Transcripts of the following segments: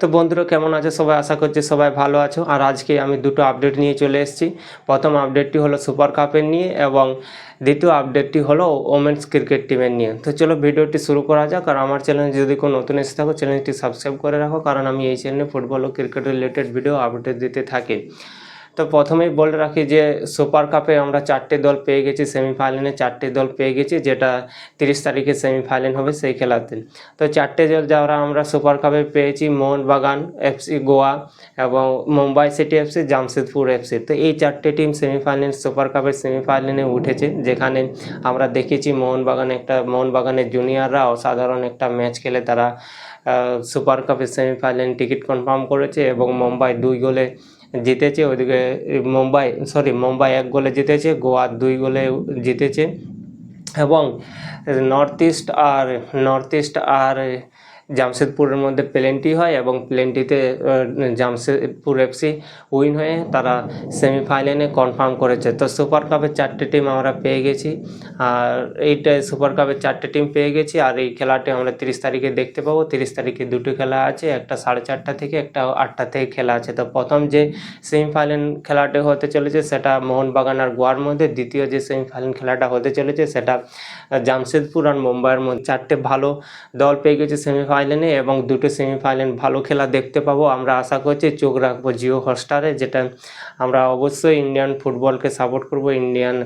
তো বন্ধুরা, কেমন আছে? সবাই আশা করছি সবাই ভালো আছো। আর আজকে আমি দুটো আপডেট নিয়ে চলে এসেছি। প্রথম আপডেটটি হলো সুপার কাপের নিয়ে এবং দ্বিতীয় আপডেটটি হলো ওমেন্স ক্রিকেট টিমের নিয়ে। তো চলো ভিডিওটি শুরু করা যাক। আর আমার চ্যানেল যদি কোনো নতুন এসে থাকো চ্যানেলটি সাবস্ক্রাইব করে রাখো, কারণ আমি এই চ্যানেলে ফুটবল ও ক্রিকেট রিলেটেড ভিডিও আপডেট দিতে থাকি। তো প্রথমেই বলে রাখি যে সুপার কাপে আমরা চারটে দল পেয়ে গেছি সেমিফাইনালে চারটে দল পেয়ে গেছি, যেটা তিরিশ তারিখে সেমিফাইনাল হবে সেই খেলাতে। তো চারটে দল যারা আমরা সুপার কাপে পেয়েছি, মোহনবাগান, এফসি গোয়া এবং Mumbai city FC, Jamshedpur FC. তো এই চারটে টিম সেমিফাইনাল সুপার কাপের সেমিফাইনালে উঠেছে, যেখানে আমরা দেখেছি মোহনবাগান একটা মোহনবাগানের জুনিয়ররা অসাধারণ একটা ম্যাচ খেলে তারা সুপার কাপের সেমিফাইনাল টিকিট কনফার্ম করেছে এবং মুম্বাই দুই গোলে জিতেছে ওইদিকে মুম্বাই সরি মুম্বাই এক গোলে জিতেছে, গোয়া দুই গোলে জিতেছে। এবং নর্থ ইস্ট আর নর্থ ইস্ট আর জামশেদপুরের মধ্যে প্লেনটি হয় এবং প্লেনটিতে জামশেদপুর এফসি উইন হয়ে তারা সেমিফাইনালে কনফার্ম করেছে। তো সুপার কাপের চারটে টিম আমরা পেয়ে গেছি। আর এইটা সুপার কাপের চারটে টিম পেয়ে গেছি। আর এই খেলাটি আমরা তিরিশ তারিখে দেখতে পাবো। তিরিশ তারিখে দুটো খেলা আছে, একটা সাড়ে চারটা থেকে, একটা আটটা থেকে খেলা আছে। তো প্রথম যে সেমিফাইনাল খেলাটি হতে চলেছে, সেটা মোহনবাগান আর গোয়ার মধ্যে। দ্বিতীয় যে সেমিফাইনাল খেলাটা হতে চলেছে, সেটা জামশেদপুর আর মুম্বাইয়ের মধ্যে। চারটে ভালো দল পেয়ে গেছে সেমিফাইনালে এবং দুটো সেমিফাইনাল ভালো খেলা দেখতে পাবো। আমরা আশা করছি চোখ রাখব জিও হটস্টারে যেটা আমরা অবশ্যই ইন্ডিয়ান ফুটবলকে সাপোর্ট করব। ইন্ডিয়ান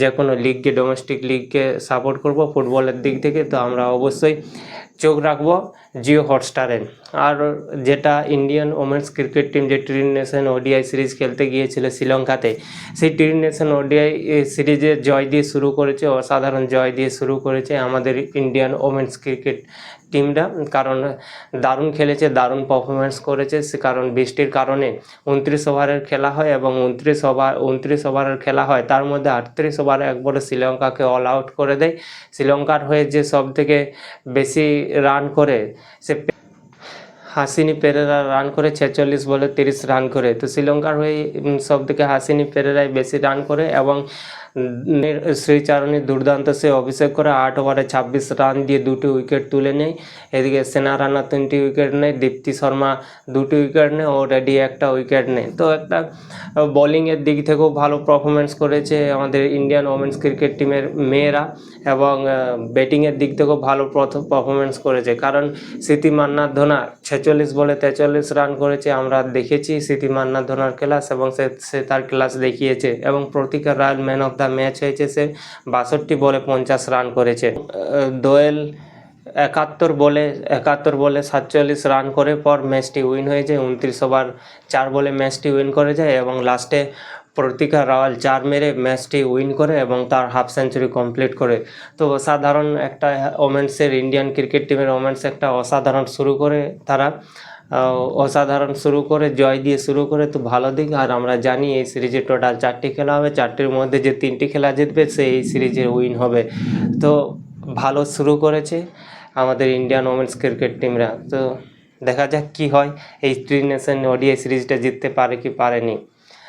যে কোনো লিগকে ডোমেস্টিক লিগকে সাপোর্ট করব। ফুটবলের দিক থেকে তো আমরা অবশ্যই চোখ রাখব, জিও হটস্টারে আর যেটা ইন্ডিয়ান ওমেন্স ক্রিকেট টিম যে ট্রি নেশন ওডিআই সিরিজ খেলতে গিয়েছিল শ্রীলঙ্কাতে, সেই ট্রি নেশন ওডিআই সিরিজে জয় দিয়ে শুরু করেছে, অসাধারণ জয় দিয়ে শুরু করেছে আমাদের ইন্ডিয়ান ওমেন্স ক্রিকেট টিমটা কারণ দারুণ খেলেছে, দারুণ পারফরমেন্স করেছে, সে কারণ বৃষ্টির কারণে উনত্রিশ ওভারের খেলা হয় এবং উনত্রিশ ওভার উনত্রিশ ওভারের খেলা হয়। তার মধ্যে আটত্রিশ ওভারে একবারে শ্রীলঙ্কাকে অল আউট করে দেয়। শ্রীলঙ্কার হয়ে যে সব থেকে বেশি রান করে, সে হাসিনি পেরেরা রান করে ছেচল্লিশ বলে তিরিশ রান করে। তো শ্রীলঙ্কার হয়ে সব থেকে হাসিনি পেরেরাই বেশি রান করে এবং উম, দুর্দান্ত সে অভিষেক করে আট ওভারে ছাব্বিশ রান দিয়ে দুটি উইকেট তুলে নেয়। এদিকে সেনা রানা তিনটি উইকেট নেয় দীপ্তি শর্মা দুটি উইকেট নেয় ও রেডি একটা উইকেট নেয়। তো একটা বোলিংয়ের দিক থেকেও ভালো পারফরমেন্স করেছে আমাদের ইন্ডিয়ান ওমেন্স ক্রিকেট টিমের মেয়েরা এবং ব্যাটিংয়ের দিক থেকেও ভালো পারফরমেন্স করেছে। কারণ স্মৃতি মান্নার ধোনা ছেচল্লিশ বলে তেচল্লিশ রান করেছে আমরা দেখেছি স্মৃতি মান্নার ধোনার ক্লাস এবং সে তার ক্লাস দেখিয়েছে এবং Pratika Rai man of the match হয়েছে, সে বাষট্টি বলে পঞ্চাশ রান করেছে। দোয়েল একাত্তর বলে একাত্তর বলে সাতচল্লিশ রান করে পর ম্যাচটি উইন হয়ে যায় উনত্রিশ ওভার চার বলে ম্যাচটি উইন করে যায় এবং লাস্টে প্রতিকা রাওয়াল চার মেরে ম্যাচটি উইন করে এবং তার হাফ সেঞ্চুরি কমপ্লিট করে। তো অসাধারণ একটা ওমেন্সের ইন্ডিয়ান ক্রিকেট টিমের ওমেন্স একটা অসাধারণ শুরু করে তারা। অসাধারণ শুরু করে, জয় দিয়ে শুরু করে, তো ভালো দিক। আর আমরা জানি এই সিরিজে টোটাল চারটি খেলা হবে। চারটির মধ্যে যে তিনটি খেলা জিতবে সে এই সিরিজে উইন হবে। তো ভালো শুরু করেছে আমাদের ইন্ডিয়ান ওমেন্স ক্রিকেট টিমরা। তো দেখা যাক কি হয়। এই থ্রি নেশন ওডিআই সিরিজটা জিততে পারে কি পারেনি।